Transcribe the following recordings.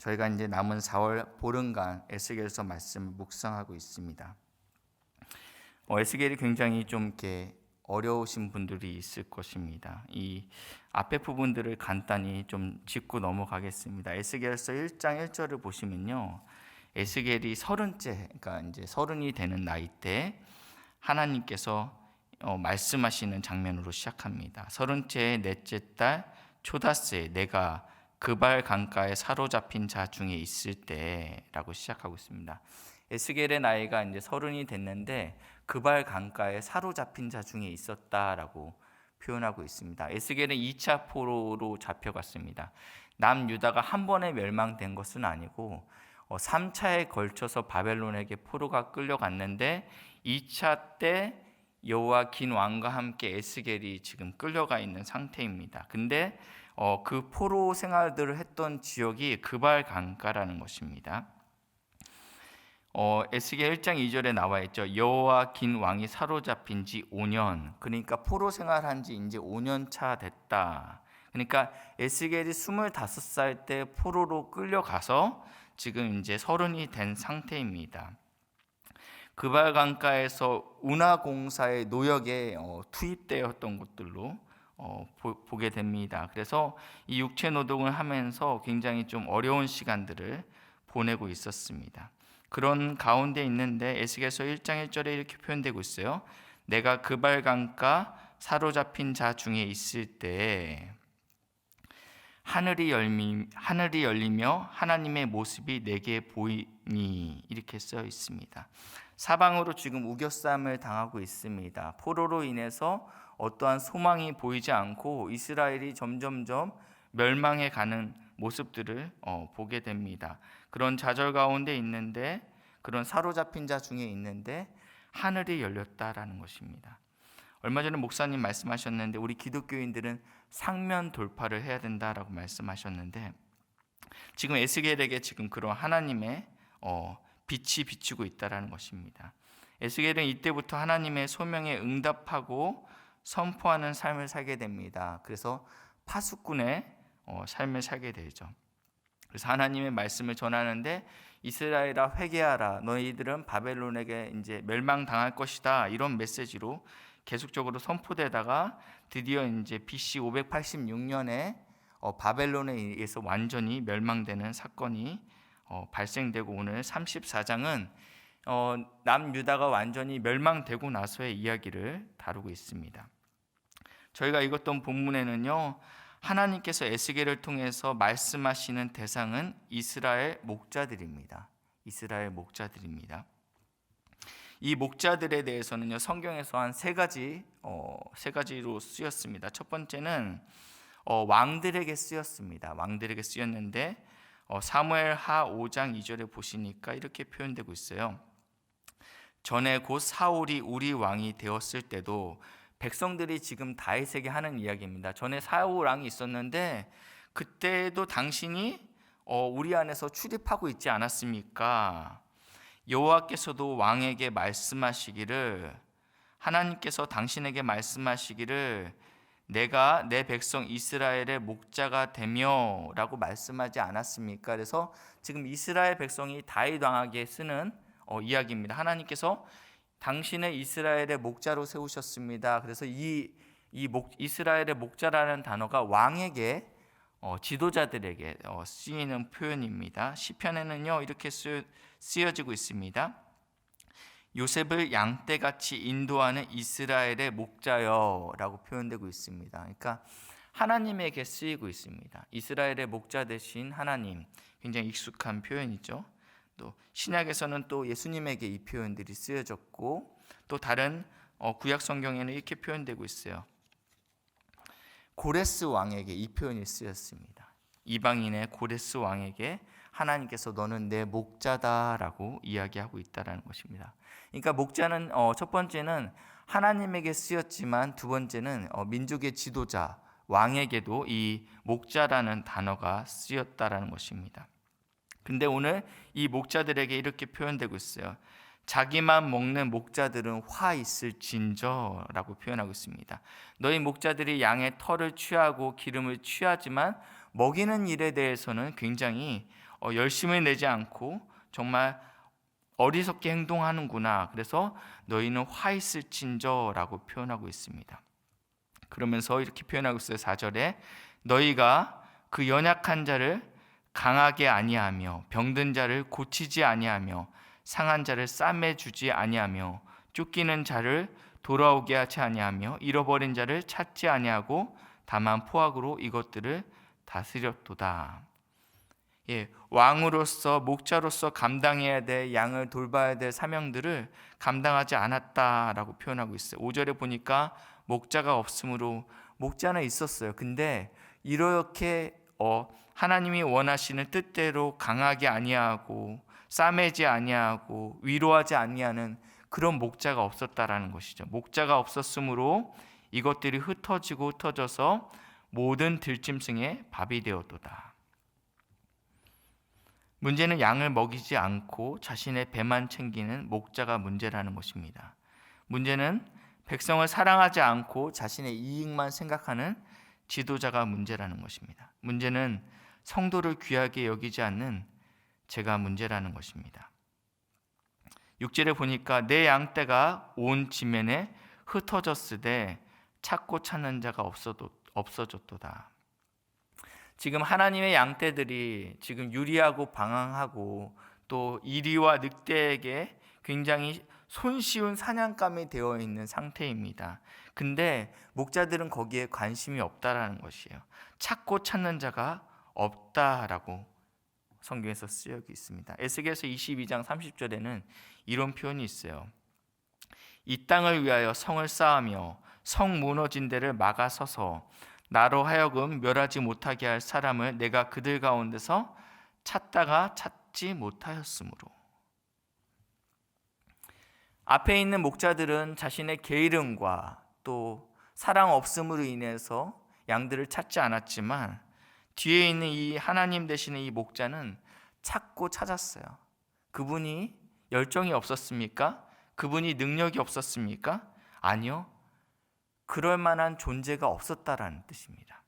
저희가 이제 남은 4월 보름간 에스겔서 말씀을 묵상하고 있습니다. 어, 에스겔이 굉장히 좀 이렇게 어려우신 분들이 있을 것입니다. 이 앞에 부분들을 간단히 좀 짚고 넘어가겠습니다. 에스겔서 1장 1절을 보시면요. 에스겔이 서른째, 그러니까 이제 서른이 되는 나이 때 하나님께서 어, 말씀하시는 장면으로 시작합니다. 서른째 넷째 달 초다스에 내가 그발 강가에 사로잡힌 자 중에 있을 때라고 시작하고 있습니다. 에스겔의 나이가 이제 서른이 됐는데 그발 강가에 사로잡힌 자 중에 있었다라고 표현하고 있습니다. 에스겔은 2차 포로로 잡혀갔습니다. 남유다가 한 번에 멸망된 것은 아니고 3차에 걸쳐서 바벨론에게 포로가 끌려갔는데 2차 때 여호와 긴 왕과 함께 에스겔이 지금 끌려가 있는 상태입니다. 근데 어, 그 포로 생활들을 했던 지역이 그발 강가라는 것입니다. 어, 에스겔 1장 2절에 나와 있죠. 여호와 긴 왕이 사로잡힌 지 5년. 그러니까 포로 생활한 지 이제 5년 차 됐다. 그러니까 에스겔이 25살 때 포로로 끌려가서 지금 이제 서른이 된 상태입니다. 그발 강가에서 운하 공사의 노역에 어, 투입되었던 것들로 어, 보, 게 됩니다. 그래서 이 육체 노동을 하면서 굉장히 좀 어려운 시간들을 보내고 있었습니다. 그런 가운데 있는데 에스겔서 1장 1절에 이렇게 표현되고 있어요. 내가 그발 강가 사로잡힌 자 중에 있을 때 하늘이 열미 하늘이 열리며 하나님의 모습이 내게 보이니 이렇게 써 있습니다. 사방으로 지금 우겨쌈을 당하고 있습니다. 포로로 인해서 어떠한 소망이 보이지 않고 이스라엘이 점점점 멸망해 가는 모습들을 어, 보게 됩니다. 그런 좌절 가운데 있는데 그런 사로잡힌 자 중에 있는데 하늘이 열렸다라는 것입니다. 얼마 전에 목사님 말씀하셨는데 우리 기독교인들은 상면 돌파를 해야 된다라고 말씀하셨는데 지금 에스겔에게 지금 그런 하나님의 어, 빛이 비추고 있다라는 것입니다. 에스겔은 이때부터 하나님의 소명에 응답하고 선포하는 삶을 살게 됩니다. 그래서 파수꾼의 어, 삶을 살게 되죠. 그래서 하나님의 말씀을 전하는데 이스라엘아 회개하라 너희들은 바벨론에게 이제 멸망당할 것이다 이런 메시지로 계속적으로 선포되다가 드디어 이제 BC 586년에 어, 바벨론에 의해서 완전히 멸망되는 사건이 어, 발생되고 오늘 34장은 어, 남유다가 완전히 멸망되고 나서의 이야기를 다루고 있습니다. 저희가 읽었던 본문에는요. 하나님께서 에스겔을 통해서 말씀하시는 대상은 이스라엘 목자들입니다. 이스라엘 목자들입니다. 이 목자들에 대해서는요 성경에서 한 세 가지 어, 세 가지로 쓰였습니다. 첫 번째는 어, 왕들에게 쓰였습니다. 왕들에게 쓰였는데 어, 사무엘 하 5장 2절에 보시니까 이렇게 표현되고 있어요. 전에 곧 사울이 우리 왕이 되었을 때도 백성들이 지금 다윗에게 하는 이야기입니다. 전에 사울 왕이 있었는데 그때도 당신이 어, 우리 안에서 출입하고 있지 않았습니까? 여호와께서도 왕에게 말씀하시기를 하나님께서 당신에게 말씀하시기를 내가 내 백성 이스라엘의 목자가 되며라고 말씀하지 않았습니까? 그래서 지금 이스라엘 백성이 다윗 왕에게 쓰는 어, 이야기입니다. 하나님께서 당신의 이스라엘의 목자로 세우셨습니다. 그래서 이, 이 목, 이스라엘의 목자라는 단어가 왕에게 어, 지도자들에게 어, 쓰이는 표현입니다. 시편에는요 이렇게 쓰, 쓰여지고 있습니다. 요셉을 양떼같이 인도하는 이스라엘의 목자여라고 표현되고 있습니다. 그러니까 하나님에게 쓰이고 있습니다. 이스라엘의 목자 대신 하나님 굉장히 익숙한 표현이죠. 또 신약에서는 또 예수님에게 이 표현들이 쓰여졌고 또 다른 어, 구약 성경에는 이렇게 표현되고 있어요. 고레스 왕에게 이 표현이 쓰였습니다. 이방인의 고레스 왕에게 하나님께서 너는 내 목자다라고 이야기하고 있다라는 것입니다. 그러니까 목자는 어, 첫 번째는 하나님에게 쓰였지만 두 번째는 어, 민족의 지도자 왕에게도 이 목자라는 단어가 쓰였다라는 것입니다. 근데 오늘 이 목자들에게 이렇게 표현되고 있어요. 자기만 먹는 목자들은 화 있을 진저라고 표현하고 있습니다. 너희 목자들이 양의 털을 취하고 기름을 취하지만 먹이는 일에 대해서는 굉장히 어, 열심을 내지 않고 정말 어리석게 행동하는구나. 그래서 너희는 화 있을 진저라고 표현하고 있습니다. 그러면서 이렇게 표현하고 있어요. 4절에 너희가 그 연약한 자를 강하게 아니하며 병든 자를 고치지 아니하며 상한 자를 싸매 주지 아니하며 쫓기는 자를 돌아오게 하지 아니하며 잃어버린 자를 찾지 아니하고 다만 포악으로 이것들을 다스렸도다. 예, 왕으로서 목자로서 감당해야 될 양을 돌봐야 될 사명들을 감당하지 않았다라고 표현하고 있어요. 5절에 보니까 목자가 없으므로 목자는 있었어요. 근데 이렇게 어, 하나님이 원하시는 뜻대로 강하게 아니하고 싸매지 아니하고 위로하지 아니하는 그런 목자가 없었다라는 것이죠. 목자가 없었으므로 이것들이 흩어지고 흩어져서 모든 들짐승의 밥이 되었도다. 문제는 양을 먹이지 않고 자신의 배만 챙기는 목자가 문제라는 것입니다. 문제는 백성을 사랑하지 않고 자신의 이익만 생각하는 지도자가 문제라는 것입니다. 문제는 성도를 귀하게 여기지 않는 제가 문제라는 것입니다. 6절에 보니까 내 양떼가 온 지면에 흩어졌으되 찾고 찾는 자가 없어도 없어졌도다. 지금 하나님의 양떼들이 지금 유리하고 방황하고 또 이리와 늑대에게 굉장히 손쉬운 사냥감이 되어 있는 상태입니다. 근데 목자들은 거기에 관심이 없다라는 것이에요. 찾고 찾는 자가 없다라고 성경에서 쓰여 있습니다. 에스겔서 22장 30절에는 이런 표현이 있어요. 이 땅을 위하여 성을 쌓으며 성 무너진 데를 막아서서 나로 하여금 멸하지 못하게 할 사람을 내가 그들 가운데서 찾다가 찾지 못하였으므로 앞에 있는 목자들은 자신의 게으름과 또 사랑 없음으로 인해서 양들을 찾지 않았지만 뒤에 있는 이 하나님 되시는 이 목자는 찾고 찾았어요. 그분이 열정이 없었습니까? 그분이 능력이 없었습니까? 아니요. 그럴 만한 존재가 없었다라는 뜻입니다.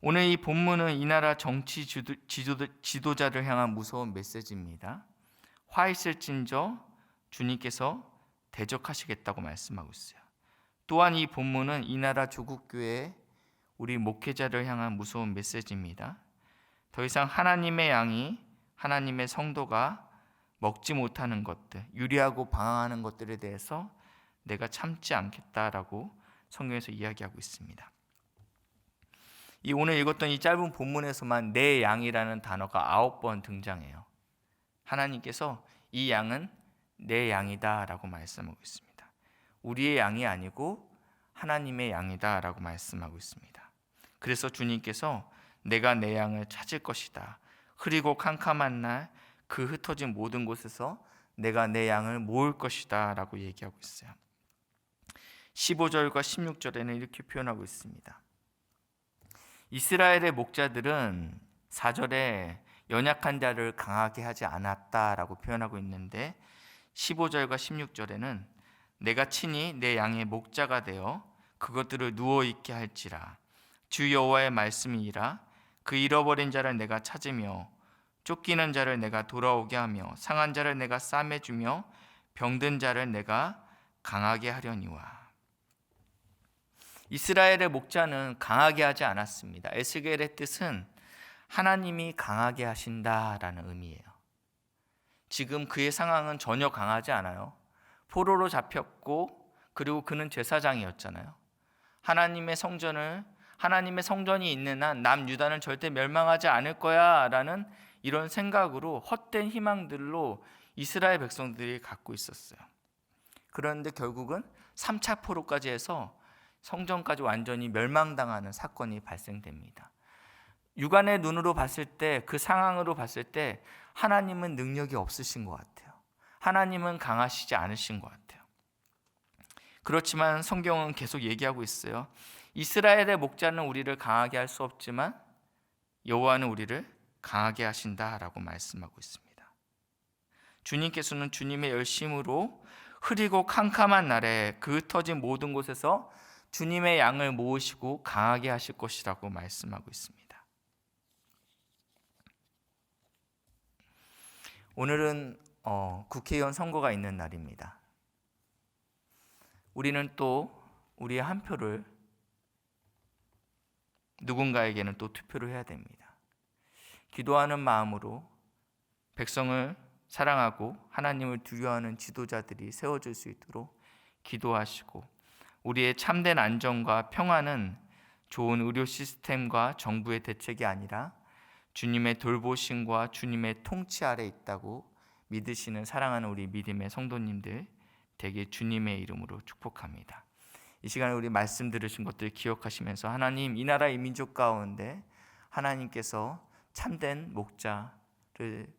오늘 이 본문은 이 나라 정치 지도, 자를 향한 무서운 메시지입니다. 화 있을진저 주님께서 대적하시겠다고 말씀하고 있어요. 또한 이 본문은 이 나라 조국교회 우리 목회자를 향한 무서운 메시지입니다. 더 이상 하나님의 양이 하나님의 성도가 먹지 못하는 것들, 유리하고 방황하는 것들에 대해서 내가 참지 않겠다라고 성경에서 이야기하고 있습니다. 이 오늘 읽었던 이 짧은 본문에서만 내 양이라는 단어가 아홉 번 등장해요. 하나님께서 이 양은 내 양이다라고 말씀하고 있습니다. 우리의 양이 아니고 하나님의 양이다라고 말씀하고 있습니다. 그래서 주님께서 내가 내 양을 찾을 것이다. 흐리고 캄캄한 날 그 흩어진 모든 곳에서 내가 내 양을 모을 것이다 라고 얘기하고 있어요. 15절과 16절에는 이렇게 표현하고 있습니다. 이스라엘의 목자들은 4절에 연약한 자를 강하게 하지 않았다라고 표현하고 있는데 15절과 16절에는 내가 친히 내 양의 목자가 되어 그것들을 누워 있게 할지라 주 여호와의 말씀이니라 그 잃어버린 자를 내가 찾으며 쫓기는 자를 내가 돌아오게 하며 상한 자를 내가 싸매 주며 병든 자를 내가 강하게 하려니와 이스라엘의 목자는 강하게 하지 않았습니다. 에스겔의 뜻은 하나님이 강하게 하신다라는 의미예요. 지금 그의 상황은 전혀 강하지 않아요. 포로로 잡혔고 그리고 그는 제사장이었잖아요. 하나님의 성전을 하나님의 성전이 있는 한 남유다는 절대 멸망하지 않을 거야 라는 이런 생각으로 헛된 희망들로 이스라엘 백성들이 갖고 있었어요. 그런데 결국은 3차 포로까지 해서 성전까지 완전히 멸망당하는 사건이 발생됩니다. 육안의 눈으로 봤을 때 그 상황으로 봤을 때 하나님은 능력이 없으신 것 같아요. 하나님은 강하시지 않으신 것 같아요. 그렇지만 성경은 계속 얘기하고 있어요. 이스라엘의 목자는 우리를 강하게 할 수 없지만 여호와는 우리를 강하게 하신다라고 말씀하고 있습니다. 주님께서는 주님의 열심으로 흐리고 캄캄한 날에 그 터진 모든 곳에서 주님의 양을 모으시고 강하게 하실 것이라고 말씀하고 있습니다. 오늘은 어, 국회의원 선거가 있는 날입니다. 우리는 또 우리의 한 표를 누군가에게는 또 투표를 해야 됩니다. 기도하는 마음으로 백성을 사랑하고 하나님을 두려워하는 지도자들이 세워질 수 있도록 기도하시고 우리의 참된 안정과 평화는 좋은 의료 시스템과 정부의 대책이 아니라 주님의 돌보심과 주님의 통치 아래 있다고 믿으시는 사랑하는 우리 믿음의 성도님들 되게 주님의 이름으로 축복합니다. 이 시간에 우리 말씀 들으신 것들 기억하시면서 하나님 이 나라 이 민족 가운데 하나님께서 참된 목자를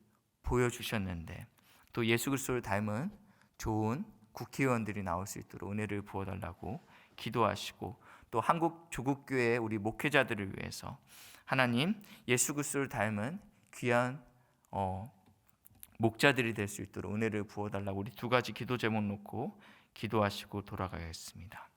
보여주셨는데 또 예수 그리스도를 닮은 좋은 국회의원들이 나올 수 있도록 은혜를 부어달라고 기도하시고 또 한국 조국교회 우리 목회자들을 위해서 하나님 예수 그리스도를 닮은 귀한 어, 목자들이 될 수 있도록 은혜를 부어달라고 우리 두 가지 기도 제목 놓고 기도하시고 돌아가겠습니다.